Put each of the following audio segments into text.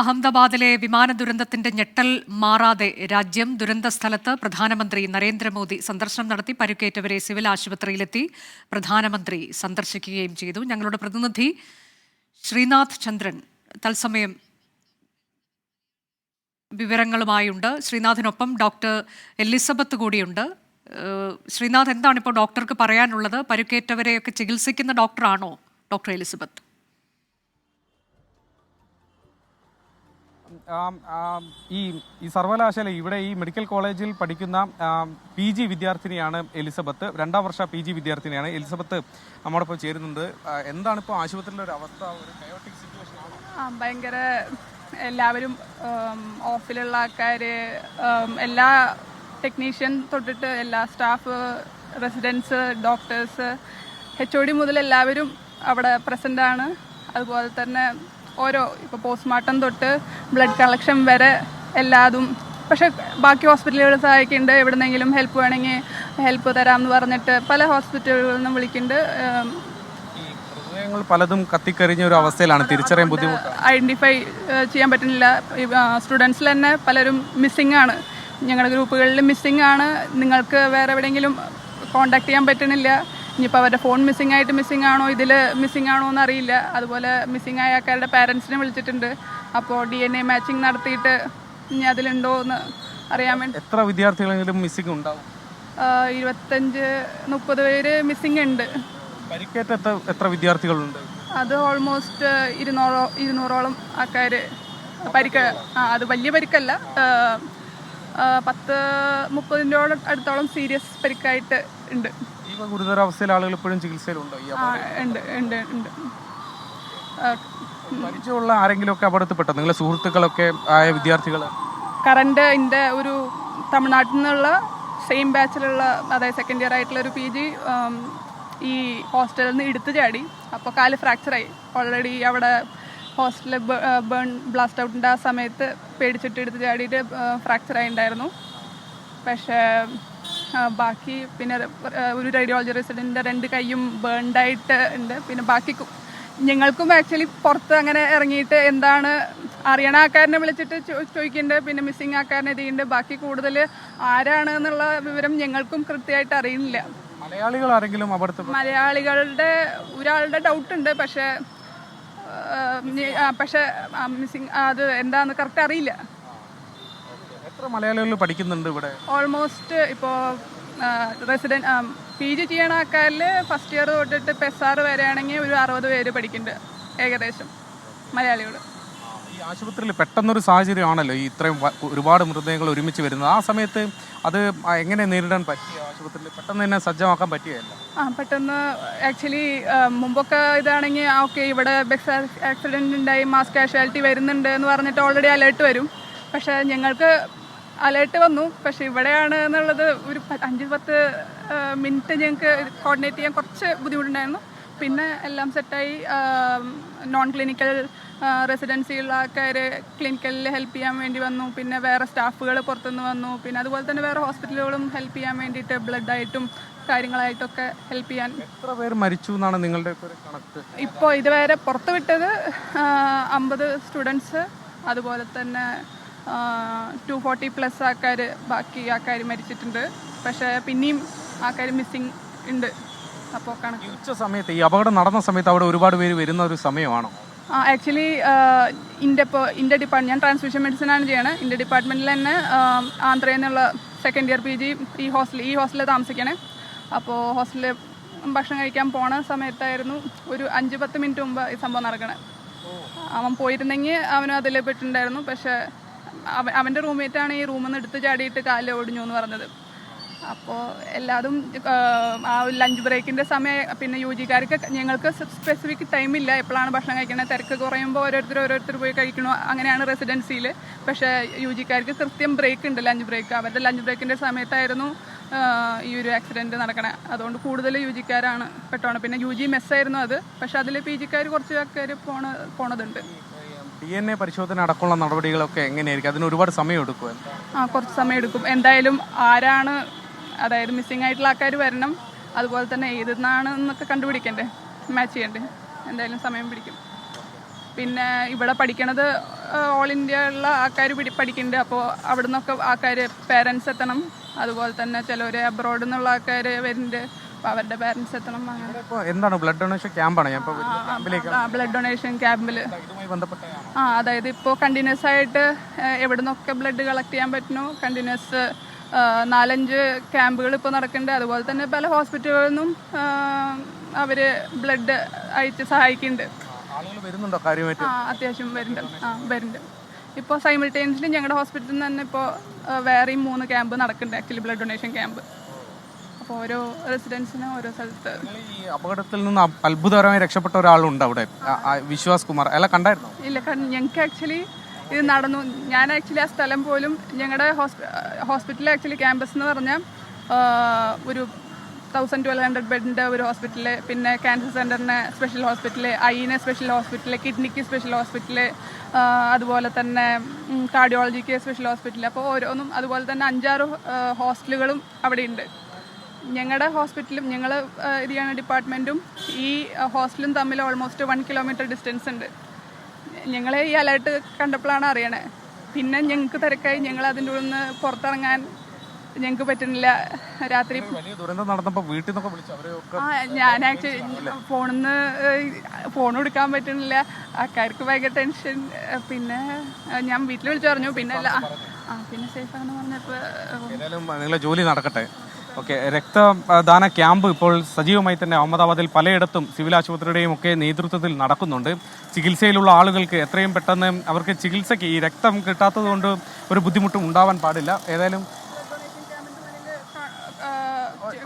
അഹമ്മദാബാദിലെ വിമാന ദുരന്തത്തിന്റെ ഞെട്ടൽ മാറാതെ രാജ്യം ദുരന്ത സ്ഥലത്ത് പ്രധാനമന്ത്രി നരേന്ദ്രമോദി സന്ദർശനം നടത്തി പരുക്കേറ്റവരെ സിവിൽ ആശുപത്രിയിലെത്തി പ്രധാനമന്ത്രി സന്ദർശിക്കുകയും ചെയ്തു. ഞങ്ങളുടെ പ്രതിനിധി ശ്രീനാഥ് ചന്ദ്രൻ തത്സമയം വിവരങ്ങളുമായുണ്ട്. ശ്രീനാഥിനൊപ്പം ഡോക്ടർ എലിസബത്ത് കൂടിയുണ്ട്. ശ്രീനാഥ് എന്താണ് ഇപ്പോൾ ഡോക്ടർക്ക് പറയാനുള്ളത്? പരുക്കേറ്റവരെയൊക്കെ ചികിത്സിക്കുന്ന ഡോക്ടറാണോ? ഡോക്ടർ എലിസബത്ത്. ഈ ഈ സർവകലാശാല ഇവിടെ ഈ മെഡിക്കൽ കോളേജിൽ പഠിക്കുന്ന പി ജി വിദ്യാർത്ഥിനിയാണ് എലിസബത്ത്. രണ്ടാം വർഷ പി ജി വിദ്യാർത്ഥിനിയാണ് എലിസബത്ത് നമ്മോടൊപ്പം ചേരുന്നുണ്ട്. ആ, എന്താണ് ഇപ്പോൾ ആശുപത്രിയിലെ ഒരു അവസ്ഥ? ഒരു കയോട്ടിക് സിറ്റുവേഷൻ ആണ്? ഭയങ്കര എല്ലാവരും ഓഫിലുള്ള ആൾക്കാർ എല്ലാ ടെക്നീഷ്യൻ തൊട്ടിട്ട് എല്ലാ staff residents doctors H O D മുതൽ എല്ലാവരും അവിടെ പ്രസന്റ് ആണ്. അതുപോലെ തന്നെ ഓരോ ഇപ്പോൾ പോസ്റ്റ്മോർട്ടം തൊട്ട് ബ്ലഡ് കളക്ഷൻ വരെ എല്ലാതും. പക്ഷേ ബാക്കി ഹോസ്പിറ്റലുകൾ സഹായിക്കുന്നുണ്ട്. എവിടെന്നെങ്കിലും ഹെൽപ്പ് വേണമെങ്കിൽ ഹെൽപ്പ് തരാമെന്ന് പറഞ്ഞിട്ട് പല ഹോസ്പിറ്റലുകളിൽ നിന്നും വിളിക്കുന്നുണ്ട്. ഹൃദയങ്ങൾ പലതും കത്തിക്കരിഞ്ഞ ഒരു അവസ്ഥയിലാണ്. തിരിച്ചറിയാൻ ബുദ്ധിമുട്ട്? ഐഡന്റിഫൈ ചെയ്യാൻ പറ്റുന്നില്ല. സ്റ്റുഡൻസിൽ തന്നെ പലരും മിസ്സിംഗ് ആണ്. ഞങ്ങളുടെ ഗ്രൂപ്പുകളിൽ മിസ്സിംഗ് ആണ്. നിങ്ങൾക്ക് വേറെ എവിടെയെങ്കിലും കോണ്ടാക്ട് ചെയ്യാൻ പറ്റണില്ല ഇനിയിപ്പോൾ അവരുടെ ഫോൺ മിസ്സിംഗ് ആയിട്ട് മിസ്സിംഗ് ആണോ ഇതിൽ മിസ്സിംഗ് ആണോ എന്ന് അറിയില്ല അതുപോലെ മിസ്സിംഗ് ആയ ആൾക്കാരുടെ പാരൻസിനെ വിളിച്ചിട്ടുണ്ട്. അപ്പോൾ ഡി എൻ എ മാച്ചിങ് നടത്തിയിട്ട് ഇനി അതിലുണ്ടോ എന്ന് അറിയാൻ വേണ്ടി. എത്ര വിദ്യാർത്ഥികളെങ്കിലും മിസ്സിംഗ് ഉണ്ടാവും? ഇരുപത്തഞ്ച് മുപ്പത് പേര് മിസ്സിംഗ് ഉണ്ട്. പരിക്കേറ്റ എത്ര വിദ്യാർത്ഥികളുണ്ട്? അത് ഓൾമോസ്റ്റ് ഇരുന്നൂറോ ഇരുന്നൂറോളം ആൾക്കാർ പരിക്ക ആ അത് വലിയ പരിക്കല്ല. പത്ത് മുപ്പതിന്റെ അടുത്തോളം സീരിയസ് പരിക്കായിട്ട് ഉണ്ട്. ഗുരുതരാവസ്ഥയിൽ ആളുകൾ ഇപ്പോഴും ചികിത്സയിലുണ്ടോ. ഈ ഉണ്ട് ഉണ്ട് ഉണ്ട്. പരിചയമുള്ള ആരെങ്കിലും ഒക്കെ അപകടത്തിൽപ്പെട്ടോ നിങ്ങളെ സുഹൃത്തുക്കളൊക്കെ ആയ വിദ്യാർത്ഥികൾ? കറണ്ട് എന്റെ ഒരു തമിഴ്നാട്ടിൽ നിന്നുള്ള സെയിം ബാച്ചിലുള്ള അതായത് സെക്കൻഡ് ഇയർ ആയിട്ടുള്ള ഒരു പി ജി ഈ ഹോസ്റ്റലിൽ നിന്ന് എടുത്തു ചാടി. അപ്പോൾ കാൽ ഫ്രാക്ചറായി ഓൾറെഡി അവിടെ ഹോസ്റ്റലിൽ ബേൺ ബ്ലാസ്റ്റ് ഔട്ടിന്റെ ആ സമയത്ത് പേടിച്ചിട്ട് എടുത്ത് ചാടിയിട്ട് ഫ്രാക്ചറായി ഉണ്ടായിരുന്നു പക്ഷേ ബാക്കി പിന്നെ ഒരു റേഡിയോളജി റെസിഡന്റിന്റെ രണ്ട് കൈയും ബേൺഡായിട്ട് ഉണ്ട്. പിന്നെ ബാക്കി ഞങ്ങൾക്കും ആക്ച്വലി പുറത്ത് അങ്ങനെ ഇറങ്ങിയിട്ട് എന്താണ് അറിയണ ആൾക്കാരനെ വിളിച്ചിട്ട് ചോദിക്കുന്നുണ്ട് പിന്നെ മിസ്സിങ് ആൾക്കാരനെ ചെയ്യുന്നുണ്ട് ബാക്കി കൂടുതൽ ആരാണ് എന്നുള്ള വിവരം ഞങ്ങൾക്കും കൃത്യമായിട്ട് അറിയുന്നില്ല. മലയാളികൾ ആരെങ്കിലും മലയാളികളുടെ ഒരാളുടെ ഡൗട്ട് ഉണ്ട്. പക്ഷേ പക്ഷേ മിസ്സിങ് അത് എന്താന്ന് കറക്റ്റ് അറിയില്ല. എത്ര മലയാളികൾ പഠിക്കുന്നുണ്ട് ഇവിടെ? ഓൾമോസ്റ്റ് ഇപ്പോൾ റെസിഡന്റ് പി ജി ചെയ്യണ ആൾക്കാരിൽ ഫസ്റ്റ് ഇയർ തൊട്ടിട്ട് ഇപ്പോൾ എസ് ആർ വരെയാണെങ്കിൽ ഒരു അറുപത് പേര് പഠിക്കുന്നുണ്ട് ഏകദേശം മലയാളികൾ. ഈ ആശുപത്രിയിൽ പെട്ടെന്നൊരു സാഹചര്യമാണല്ലോ ഈ ഇത്രയും ഒരുപാട് മൃതദേഹങ്ങൾ ഒരുമിച്ച് വരുന്നത്. ആ സമയത്ത് അത് എങ്ങനെ നേരിടാൻ പറ്റിയ ആശുപത്രിയിൽ പെട്ടെന്ന് തന്നെ സജ്ജമാക്കാൻ പറ്റിയല്ല ആ പെട്ടെന്ന് ആക്ച്വലി മുമ്പൊക്കെ ഇതാണെങ്കിൽ ആ ഓക്കെ ഇവിടെ ബസ് ആക്സിഡന്റ് ഉണ്ടായി മാസ് കാഷ്വാലിറ്റി വരുന്നുണ്ട് എന്ന് പറഞ്ഞിട്ട് ഓൾറെഡി അലേർട്ട് വരും. പക്ഷേ ഞങ്ങൾക്ക് അലേർട്ട് വന്നു. പക്ഷെ ഇവിടെയാണ് എന്നുള്ളത് ഒരു അഞ്ച് പത്ത് മിനിറ്റ് ഞങ്ങൾക്ക് കോർഡിനേറ്റ് ചെയ്യാൻ കുറച്ച് ബുദ്ധിമുട്ടുണ്ടായിരുന്നു. പിന്നെ എല്ലാം സെറ്റായി നോൺ ക്ലിനിക്കൽ റെസിഡൻസിയുള്ള ആൾക്കാർ ക്ലിനിക്കലിൽ ഹെൽപ്പ് ചെയ്യാൻ വേണ്ടി വന്നു. പിന്നെ വേറെ സ്റ്റാഫുകൾ പുറത്തുനിന്ന് വന്നു. പിന്നെ അതുപോലെ തന്നെ വേറെ ഹോസ്പിറ്റലുകളും ഹെൽപ്പ് ചെയ്യാൻ വേണ്ടിയിട്ട് ബ്ലഡായിട്ടും കാര്യങ്ങളായിട്ടൊക്കെ ഹെൽപ്പ് ചെയ്യാൻ എത്ര പേർ മരിച്ചു എന്നാണ് നിങ്ങളുടെ കണക്ക്? ഇപ്പോൾ ഇതുവരെ പുറത്തുവിട്ടത് അമ്പത് സ്റ്റുഡൻസ് അതുപോലെ തന്നെ ടു ഫോർട്ടി പ്ലസ് ആൾക്കാർ ബാക്കി ആൾക്കാർ മരിച്ചിട്ടുണ്ട്. പക്ഷേ പിന്നെയും ആൾക്കാർ മിസ്സിങ് ഉണ്ട്. അപ്പോൾ കണക്ക്. ഉച്ച സമയത്ത് ഈ അപകടം നടന്ന സമയത്ത് അവിടെ ഒരുപാട് പേര് വരുന്ന ഒരു സമയമാണോ? ആക്ച്വലി ഇന്റെ ഇപ്പോൾ ഇന്റെ ഡിപ്പാർട്ട്മെന്റ് ഞാൻ ട്രാൻസ്മിഷൻ മെഡിസിൻ ആണ് ചെയ്യണത് ഇന്റെ ഡിപ്പാർട്ട്മെന്റിൽ തന്നെ ആന്ധ്രയിൽ നിന്നുള്ള സെക്കൻഡ് ഇയർ പി ജി ഈ ഹോസ്റ്റലിൽ ഈ ഹോസ്റ്റലിൽ താമസിക്കണേ. അപ്പോൾ ഹോസ്റ്റലിൽ ഭക്ഷണം കഴിക്കാൻ പോണ സമയത്തായിരുന്നു ഒരു അഞ്ച് പത്ത് മിനിറ്റ് മുമ്പ് ഈ സംഭവം നടക്കണേ. അവൻ പോയിരുന്നെങ്കിൽ അവനും അതിൽ പെട്ടിട്ടുണ്ടായിരുന്നു. പക്ഷേ അവന്റെ റൂംമേറ്റാണ് ഈ റൂമിൽ നിന്ന് എടുത്ത് ചാടിയിട്ട് കാലിൽ ഒടിഞ്ഞു എന്ന് പറഞ്ഞത്. അപ്പോൾ എല്ലാതും ആ ലഞ്ച് ബ്രേക്കിന്റെ സമയം പിന്നെ യു ജിക്കാർക്ക് ഞങ്ങൾക്ക് സ്പെസിഫിക് ടൈമില്ല എപ്പോഴാണ് ഭക്ഷണം കഴിക്കുന്നത് തിരക്ക് കുറയുമ്പോൾ ഓരോരുത്തർ ഓരോരുത്തർ പോയി കഴിക്കണോ? അങ്ങനെയാണ് റെസിഡൻസിയിൽ പക്ഷേ യു ജിക്കാർക്ക് കൃത്യം ബ്രേക്ക് ഉണ്ട് ലഞ്ച് ബ്രേക്ക് അവരുടെ ലഞ്ച് ബ്രേക്കിന്റെ സമയത്തായിരുന്നു ഈ ഒരു ആക്സിഡന്റ് നടക്കണേ. അതുകൊണ്ട് കൂടുതൽ യു ജിക്കാരാണ് പെട്ടോണം. പിന്നെ യു ജി മെസ്സായിരുന്നു അത്. പക്ഷേ അതിൽ പി ജിക്കാർ കുറച്ച് ആൾക്കാർ പോണ പോണതുണ്ട്. ഡി എൻ എ പരിശോധന അടക്കമുള്ള നടപടികളൊക്കെ എങ്ങനെയായിരിക്കും? അതിന് ഒരുപാട് സമയം എടുക്കും ആ കുറച്ച് സമയം എടുക്കും എന്തായാലും ആരാണ് അതായത് മിസ്സിംഗ് ആയിട്ടുള്ള ആൾക്കാർ വരണം. അതുപോലെ തന്നെ ഏതെന്നാണ് എന്നൊക്കെ കണ്ടുപിടിക്കണ്ടേ? മാച്ച് ചെയ്യണ്ടേ? എന്തായാലും സമയം പിടിക്കും. പിന്നെ ഇവിടെ പഠിക്കണത് ഓൾ ഇന്ത്യ ഉള്ള ആൾക്കാർ പിടി പഠിക്കുന്നുണ്ട് അപ്പോൾ അവിടെ നിന്നൊക്കെ ആൾക്കാർ പേരൻസ് എത്തണം. അതുപോലെ തന്നെ ചിലവർ അബ്രോഡിൽ നിന്നുള്ള ആൾക്കാർ വരുന്നുണ്ട്. അപ്പോൾ അവരുടെ പേരൻസ് എത്തണം അങ്ങനെ. എന്താണ് ബ്ലഡ് ഡൊണേഷൻ ക്യാമ്പാണ് ബ്ലഡ് ഡൊണേഷൻ ക്യാമ്പിൽ ഇതുമായി ബന്ധപ്പെട്ടാണ് ആ അതായത് ഇപ്പോൾ കണ്ടിന്യൂസ് ആയിട്ട് എവിടെ നിന്നൊക്കെ ബ്ലഡ് കളക്ട് ചെയ്യാൻ പറ്റുന്നു? കണ്ടിന്യൂസ് നാലഞ്ച് ക്യാമ്പുകൾ ഇപ്പോൾ നടക്കുന്നുണ്ട്. അതുപോലെ തന്നെ പല ഹോസ്പിറ്റലുകളിൽ നിന്നും അവർ ബ്ലഡ് അയച്ച് സഹായിക്കുന്നുണ്ട്. ആ അത്യാവശ്യം വരുന്നുണ്ട്. ആ വരുന്നുണ്ട്. ഇപ്പോൾ സൈമിൾട്ടേനിയസ്ലി ഞങ്ങളുടെ ഹോസ്പിറ്റലിൽ നിന്ന് തന്നെ ഇപ്പോൾ വേറെയും മൂന്ന് ക്യാമ്പ് നടക്കുന്നുണ്ട്. ആക്ച്വലി ബ്ലഡ് ഡൊണേഷൻ ക്യാമ്പ് അപ്പോൾ ഓരോ റെസിഡൻസിനും ഓരോ സ്ഥലത്ത്. ഈ അപകടത്തിൽ നിന്ന് അത്ഭുതകരമായി രക്ഷപ്പെട്ട ഒരാളുണ്ട് അവിടെ. വിശ്വാസ് കുമാർ. അല്ല കണ്ടായിരുന്നു? ഇല്ല കാരണം ഞങ്ങൾക്ക് ആക്ച്വലി ഇത് നടന്നു. ഞാൻ ആക്ച്വലി ആ സ്ഥലം പോലും ഞങ്ങളുടെ ഹോസ്പിറ്റൽ ആക്ച്വലി ക്യാമ്പസ് എന്ന് പറഞ്ഞാൽ ഒരു തൗസൻഡ് ട്വൽവ് ഹൺഡ്രഡ് ബെഡിന്റെ ഒരു ഹോസ്പിറ്റൽ പിന്നെ ക്യാൻസർ സെന്ററിന് സ്പെഷ്യൽ ഹോസ്പിറ്റൽ ഐന് സ്പെഷ്യൽ ഹോസ്പിറ്റൽ കിഡ്നിക്ക് സ്പെഷ്യൽ ഹോസ്പിറ്റൽ അതുപോലെ തന്നെ കാർഡിയോളജിക്ക് സ്പെഷ്യൽ ഹോസ്പിറ്റൽ അപ്പോൾ ഓരോന്നും അതുപോലെ തന്നെ അഞ്ചാറ് ഹോസ്റ്റലുകളും അവിടെയുണ്ട്. ഞങ്ങളുടെ ഹോസ്പിറ്റലും ഞങ്ങൾ ഇത് ചെയ്യുന്ന ഡിപ്പാർട്ട്മെന്റും ഈ ഹോസ്റ്റലും തമ്മിൽ ഓൾമോസ്റ്റ് വൺ കിലോമീറ്റർ ഡിസ്റ്റൻസ് ഉണ്ട്. ഞങ്ങളെ ഈ അലേർട്ട് കണ്ടപ്പോഴാണ് അറിയണേ. പിന്നെ ഞങ്ങൾക്ക് തിരക്കായി ഞങ്ങൾ അതിന്റെ ഉള്ളിൽ നിന്ന് പുറത്തിറങ്ങാൻ ഞങ്ങൾക്ക് പറ്റുന്നില്ല. രാത്രി ദുരന്തം നടന്നപ്പോൾ വീട്ടിൽ നിന്നൊക്കെ വിളിച്ചു ആ ഞാൻ ആക്ച്വലി ഫോണിൽ നിന്ന് ഫോൺ എടുക്കാൻ പറ്റുന്നില്ല. ആൾക്കാർക്ക് ഭയങ്കര ടെൻഷൻ പിന്നെ ഞാൻ വീട്ടിൽ വിളിച്ചു പറഞ്ഞു. പിന്നെ അല്ല ആ പിന്നെ സേഫ് ആണെന്ന് പറഞ്ഞപ്പോൾ ജോലി നടക്കട്ടെ. ഓക്കെ രക്തദാന ക്യാമ്പ് ഇപ്പോൾ സജീവമായി തന്നെ അഹമ്മദാബാദിൽ പലയിടത്തും സിവിൽ ആശുപത്രിയുടെയും ഒക്കെ നേതൃത്വത്തിൽ നടക്കുന്നുണ്ട്. ചികിത്സയിലുള്ള ആളുകൾക്ക് എത്രയും പെട്ടെന്ന് അവർക്ക് ചികിത്സയ്ക്ക് ഈ രക്തം കിട്ടാത്തത് കൊണ്ട് ഒരു ബുദ്ധിമുട്ടും ഉണ്ടാവാൻ പാടില്ല. ഏതായാലും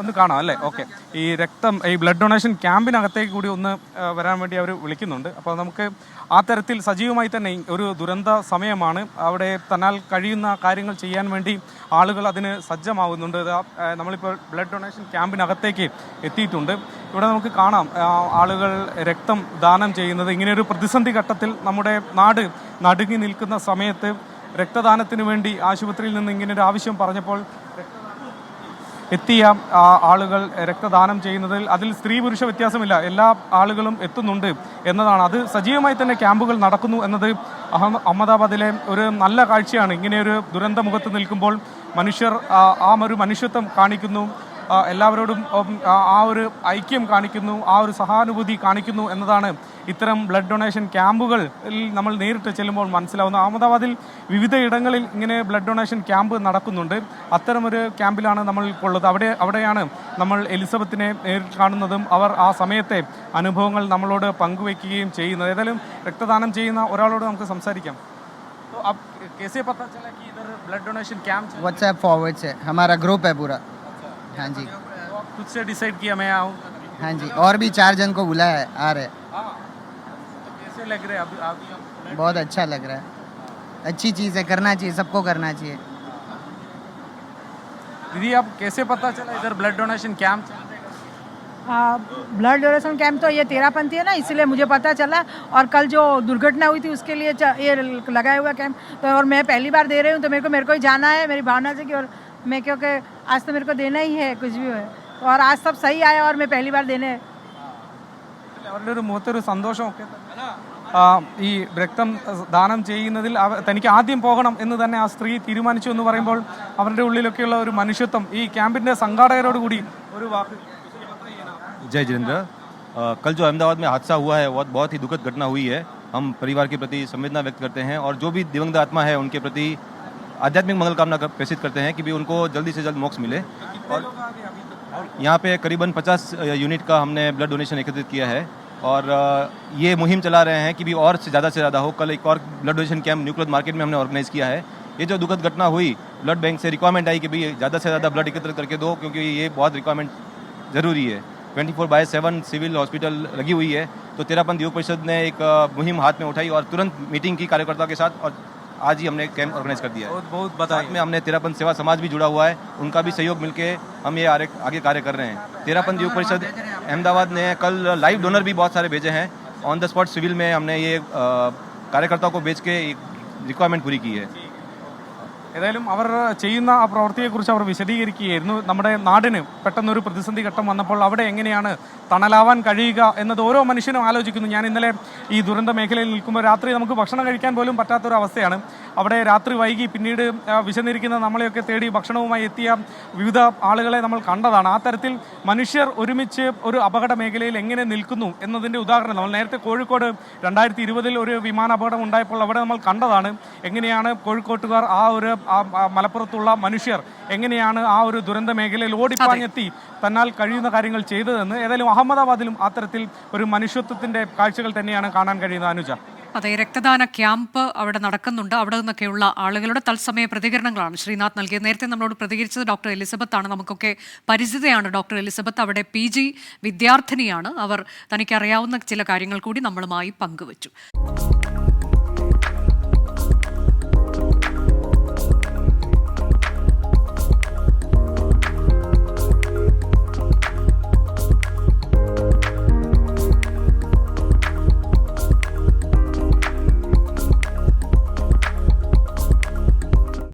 ഒന്ന് കാണാം അല്ലേ? ഓക്കെ. ഈ രക്തം ഈ ബ്ലഡ് ഡൊണേഷൻ ക്യാമ്പിനകത്തേക്ക് കൂടി ഒന്ന് വരാൻ വേണ്ടി അവർ വിളിക്കുന്നുണ്ട്. അപ്പോൾ നമുക്ക് ആ തരത്തിൽ സജീവമായി തന്നെ ഒരു ദുരന്ത സമയമാണ്. അവിടെ തന്നാൽ കഴിയുന്ന കാര്യങ്ങൾ ചെയ്യാൻ വേണ്ടി ആളുകൾ അതിന് സജ്ജമാകുന്നുണ്ട് നമ്മളിപ്പോൾ ബ്ലഡ് ഡൊണേഷൻ ക്യാമ്പിനകത്തേക്ക് എത്തിയിട്ടുണ്ട്. ഇവിടെ നമുക്ക് കാണാം ആളുകൾ രക്തം ദാനം ചെയ്യുന്നത്. ഇങ്ങനെയൊരു പ്രതിസന്ധി ഘട്ടത്തിൽ നമ്മുടെ നാട് നടുങ്ങി നിൽക്കുന്ന സമയത്ത് രക്തദാനത്തിന് വേണ്ടി ആശുപത്രിയിൽ നിന്ന് ഇങ്ങനെ ഒരു ആവശ്യം പറഞ്ഞപ്പോൾ എത്തിയ ആളുകൾ രക്തദാനം ചെയ്യുന്നതിൽ അതിൽ സ്ത്രീ പുരുഷ വ്യത്യാസമില്ല. എല്ലാ ആളുകളും എത്തുന്നുണ്ട് എന്നതാണ്. അത് സജീവമായി തന്നെ ക്യാമ്പുകൾ നടക്കുന്നു എന്നത് അഹമ്മ അഹമ്മദാബാദിലെ ഒരു നല്ല കാഴ്ചയാണ്. ഇങ്ങനെയൊരു ഒരു ദുരന്ത മുഖത്ത് നിൽക്കുമ്പോൾ മനുഷ്യർ ആ, ഒരു മനുഷ്യത്വം കാണിക്കുന്നു. എല്ലാവരോടും ഉം, ആ ആ ഒരു ഐക്യം കാണിക്കുന്നു ആ ഒരു സഹാനുഭൂതി കാണിക്കുന്നു എന്നതാണ് ഇത്തരം ബ്ലഡ് ഡൊണേഷൻ ക്യാമ്പുകളിൽ നമ്മൾ നേരിട്ട് ചെല്ലുമ്പോൾ മനസ്സിലാവുന്നത് അഹമ്മദാബാദിൽ വിവിധ ഇടങ്ങളിൽ ഇങ്ങനെ ബ്ലഡ് ഡൊണേഷൻ ക്യാമ്പ് നടക്കുന്നുണ്ട് അത്തരമൊരു ക്യാമ്പിലാണ് നമ്മൾ ഇപ്പോൾ ഉള്ളത് അവിടെ അവിടെയാണ് നമ്മൾ എലിസബത്തിനെ നേരിട്ട് കാണുന്നതും അവർ ആ സമയത്തെ അനുഭവങ്ങൾ നമ്മളോട് പങ്കുവെക്കുകയും ചെയ്യുന്നത് ഏതായാലും രക്തദാനം ചെയ്യുന്ന ഒരാളോട് നമുക്ക് സംസാരിക്കാം तो आप कैसे पता चला कि इधर ब्लड डोनेशन कैंप चल व्हाट्सएप फॉरवर्ड से हमारा ग्रुप है पूरा हाँ जी। खुद से डिसाइड किया मैं आऊँ। हाँ जी और भी चार जन को बुलाया है आ रहे। हाँ तो कैसे लग रहे हैं? अभी अभी आप बहुत अच्छा लग रहा है। अच्छी चीज़ है करना चाहिए सबको करना चाहिए। दीदी आप कैसे पता चला इधर ब्लड डोनेशन कैंप चल ब्लड डोनेशन कैंप तो ये तेरापंथी है ना इसलिए मुझे पता चला। और कल जो दुर्घटना हुई थी उसके लिए ये लगाया हुआ कैंप तो और मैं पहली बार दे रही हूँ तो मेरे को मेरे को ही जाना है मेरी भावना से कि और मैं क्योंकि आज तो मेरे को देना ही है कुछ भी हो और आज सब सही आया और मैं पहली बार देने അവരുടെ ഒരു മുഖത്തൊരു സന്തോഷമൊക്കെ തന്നെ. ആ, ഈ രക്തം ദാനം ചെയ്യുന്നതിൽ അവ- തനിക്ക് ആദ്യം പോകണം എന്ന് തന്നെ ആ സ്ത്രീ തീരുമാനിച്ചു എന്ന് പറയുമ്പോൾ അവരുടെ ഉള്ളിലൊക്കെയുള്ള ഒരു മനുഷ്യത്വം ഈ ക്യാമ്പിന്റെ സംഘാടകരോട് കൂടി ഒരു വാക്ക് जय जितेंद्र अ, कल जो अहमदाबाद में हादसा हुआ है बहुत बहुत ही दुखद घटना हुई है हम परिवार के प्रति संवेदना व्यक्त करते हैं और जो भी दिवंगत आत्मा है उनके प्रति आध्यात्मिक मंगल कामना कर- प्रेषित करते हैं कि भी उनको जल्दी से जल्द मोक्ष मिले। और यहाँ पे करीबन 50 यूनिट का हमने ब्लड डोनेशन एकत्रित किया है। और ये मुहिम चला रहे हैं कि भी और से ज़्यादा से ज़्यादा हो। कल एक और blood donation camp nuclear market में हमने ऑर्गेनाइज किया है। ये जो दुखद घटना हुई ब्लड बैंक से रिक्वायरमेंट आई कि भी ज़्यादा से ज़्यादा ब्लड एकत्रित करके दो, क्योंकि ये बहुत रिक्वायरमेंट ज़रूरी है। 24 four by seven civil hospital लगी हुई है। तो तेरापंथ युवक परिषद ने एक मुहिम हाथ में उठाई और तुरंत मीटिंग की कार्यकर्ताओं के साथ और आज ही हमने कैंप ऑर्गेनाइज कर दिया है। बहुत बहुत बधाई। में हमने तेरापन सेवा समाज भी जुड़ा हुआ है। उनका भी सहयोग मिलकर हम ये आगे कार्य कर रहे हैं। तेरापन युवक परिषद अहमदाबाद ने कल लाइव डोनर भी बहुत सारे भेजे हैं। ऑन द स्पॉट सिविल में हमने ये कार्यकर्ताओं को भेज के एक रिक्वायरमेंट पूरी की है। ഏതായാലും അവർ ചെയ്യുന്ന ആ പ്രവൃത്തിയെക്കുറിച്ച് അവർ വിശദീകരിക്കുകയായിരുന്നു. നമ്മുടെ നാടിന് പെട്ടെന്നൊരു പ്രതിസന്ധി ഘട്ടം വന്നപ്പോൾ അവിടെ എങ്ങനെയാണ് തണലാവാൻ കഴിയുക എന്നത് ഓരോ മനുഷ്യനും ആലോചിക്കുന്നു. ഞാൻ ഇന്നലെ ഈ ദുരന്ത മേഖലയിൽ നിൽക്കുമ്പോൾ രാത്രി നമുക്ക് ഭക്ഷണം കഴിക്കാൻ പോലും പറ്റാത്തൊരു അവസ്ഥയാണ്. അവിടെ രാത്രി വൈകി പിന്നീട് വിശന്നിരിക്കുന്ന നമ്മളെയൊക്കെ തേടി ഭക്ഷണവുമായി എത്തിയ വിവിധ ആളുകളെ നമ്മൾ കണ്ടതാണ്. ആ തരത്തിൽ മനുഷ്യർ ഒരുമിച്ച് ഒരു അപകട മേഖലയിൽ എങ്ങനെ നിൽക്കുന്നു എന്നതിന്റെ ഉദാഹരണം നമ്മൾ നേരത്തെ കോഴിക്കോട് രണ്ടായിരത്തി ഇരുപതിൽ ഒരു വിമാന അപകടം ഉണ്ടായപ്പോൾ അവിടെ നമ്മൾ കണ്ടതാണ് എങ്ങനെയാണ് കോഴിക്കോട്ടുകാർ ആ ഒരു മലപ്പുറത്തുള്ള മനുഷ്യർ എങ്ങനെയാണ് ആ ഒരു ദുരന്ത മേഖലയിൽ ഓടിപ്പാഞ്ഞെത്തി തന്നാൽ കഴിയുന്ന കാര്യങ്ങൾ ചെയ്തതെന്ന് ഏതായാലും അഹമ്മദാബാദിലും അത്തരത്തിൽ ഒരു മനുഷ്യത്വത്തിന്റെ കാഴ്ചകൾ തന്നെയാണ് കാണാൻ കഴിയുന്നത്. അനുജ. അതെ രക്തദാന ക്യാമ്പ് അവിടെ നടക്കുന്നുണ്ട്. അവിടെ നിന്നൊക്കെയുള്ള ആളുകളുടെ തത്സമയ പ്രതികരണങ്ങളാണ് ശ്രീനാഥ് നൽകിയത്. നേരത്തെ നമ്മളോട് പ്രതികരിച്ചത് ഡോക്ടർ എലിസബത്ത് ആണ് നമുക്കൊക്കെ പരിചിതയാണ് ഡോക്ടർ എലിസബത്ത്. അവിടെ പി ജി വിദ്യാർത്ഥിനിയാണ്. അവർ തനിക്കറിയാവുന്ന ചില കാര്യങ്ങൾ കൂടി നമ്മളുമായി പങ്കുവച്ചു.